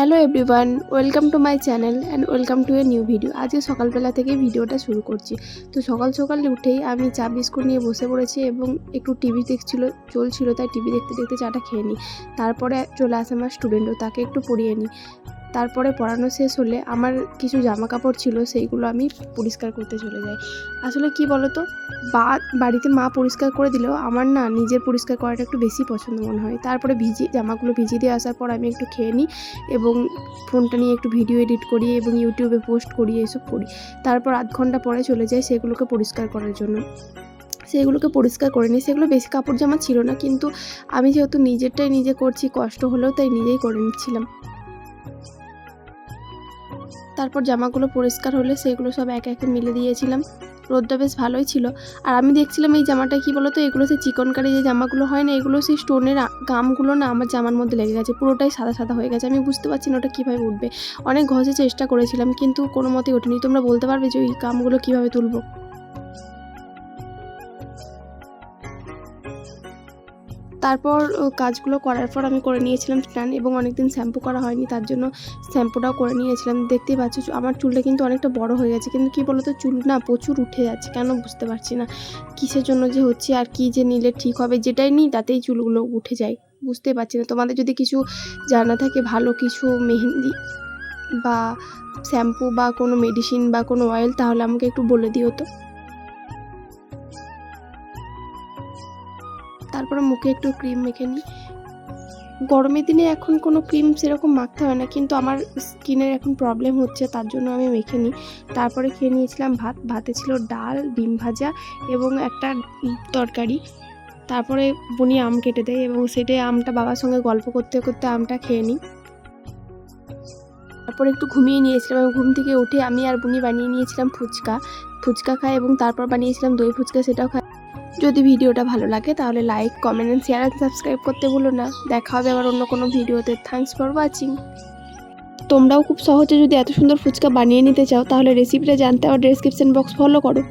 Hello everyone welcome to my channel and welcome to a new video আজকে সকালবেলা থেকে ভিডিওটা শুরু করছি। তো সকাল সকাল উঠেই আমি চা বিস্কুট নিয়ে বসে পড়েছি এবং একটু টিভি দেখছিল, চলছিল, তাই টিভি দেখতে দেখতে চাটা খেয়ে নিই। তারপরে চলে আসে আমার স্টুডেন্টও তাকে একটু পড়িয়ে নিই। তারপরে পড়ানো শেষ হলে আমার কিছু জামা কাপড় ছিল, সেইগুলো আমি পরিষ্কার করতে চলে যাই। আসলে কি বলতো? বা, বাড়িতে মা পরিষ্কার করে দিলেও আমার না নিজের পরিষ্কার করাটা একটু বেশি পছন্দ মনে হয়। তারপরে ভিজি, জামাগুলো ভিজিয়ে দিয়ে আসার পর আমি একটু খেয়ে নিই এবং ফোনটা নিয়ে একটু ভিডিও এডিট করি এবং ইউটিউবে পোস্ট করি, এসব করি। তারপর আধ ঘণ্টা পরে চলে যাই সেগুলোকে পরিষ্কার করার জন্য। সেগুলোকে পরিষ্কার করে নিই। সেগুলো বেশি কাপড় জামা ছিল না, কিন্তু আমি যেহেতু নিজেরটাই নিজে করছি, কষ্ট হলেও তাই নিজেই করে নিচ্ছিলাম। তারপর জামাগুলো পরিষ্কার হলে সেগুলো সব একে একে মিলে দিয়েছিলাম। রোদটা বেশ ভালোই ছিল। আর আমি দেখছিলাম এই জামাটা কি বলতো, এগুলো সেই চিকনকারি যে জামাগুলো হয় না, এগুলো সেই স্টোনের গামগুলো না আমার জামার মধ্যে লেগে গেছে, পুরোটাই সাদা সাদা হয়ে গেছে। আমি বুঝতে পারছি না ওটা কীভাবে উঠবে। অনেক ঘষে চেষ্টা করেছিলাম, কিন্তু কোনো মতেই ওঠেনি। তোমরা বলতে পারবে যে ওই গামগুলো কীভাবে তুলবো? তারপর কাজগুলো করার পর আমি করে নিয়েছিলাম স্নান এবং অনেকদিন শ্যাম্পু করা হয়নি, তার জন্য শ্যাম্পুটাও করে নিয়েছিলাম। দেখতেই পাচ্ছ আমার চুলটা কিন্তু অনেকটা বড় হয়ে গেছে, কিন্তু কী বলতো, চুল না প্রচুর উঠে যাচ্ছে, কেন বুঝতে পারছি না। কিসের জন্য যে হচ্ছে আর কি যে নিলে ঠিক হবে, যেটাই নিই তাতেই চুলগুলো উঠে যায়, বুঝতেই পারছি না। তোমাদের যদি কিছু জানা থাকে, ভালো কিছু মেহেন্দি বা শ্যাম্পু বা কোনো মেডিসিন বা কোনো অয়েল তাহলে আমাকে একটু বলে দিও তো। তারপরে মুখে একটু ক্রিম মেখে নিই। গরমের দিনে এখন কোনো ক্রিম সেরকম মাখতে হয় না, কিন্তু আমার স্কিনের এখন প্রবলেম হচ্ছে, তার জন্য আমি মেখে নিই। তারপরে খেয়ে নিয়েছিলাম ভাত, ভাতে ছিল ডাল, ডিম ভাজা এবং একটা তরকারি। তারপরে বুনি আম কেটে দেয় এবং সেটাই আমটা বাবার সঙ্গে গল্প করতে করতে আমটা খেয়ে নিই। তারপর একটু ঘুমিয়ে নিয়েছিলাম এবং ঘুম থেকে উঠে আমি আর বুনি বানিয়ে নিয়েছিলাম ফুচকা। ফুচকা খাই এবং তারপর বানিয়েছিলাম দই ফুচকা, সেটাও খাই। যদি ভিডিওটা ভালো লাগে তাহলে like comment and share and subscribe করতে ভুলো না। দেখা হবে আবার অন্য কোনো ভিডিওতে। থ্যাংকস ফর ওয়াচিং তোমরাও খুব সহজে যদি এত সুন্দর ফুচকা বানিয়ে নিতে চাও, তাহলে রেসিপিটা জানতে আমার ডেসক্রিপশন বক্স ফলো করো।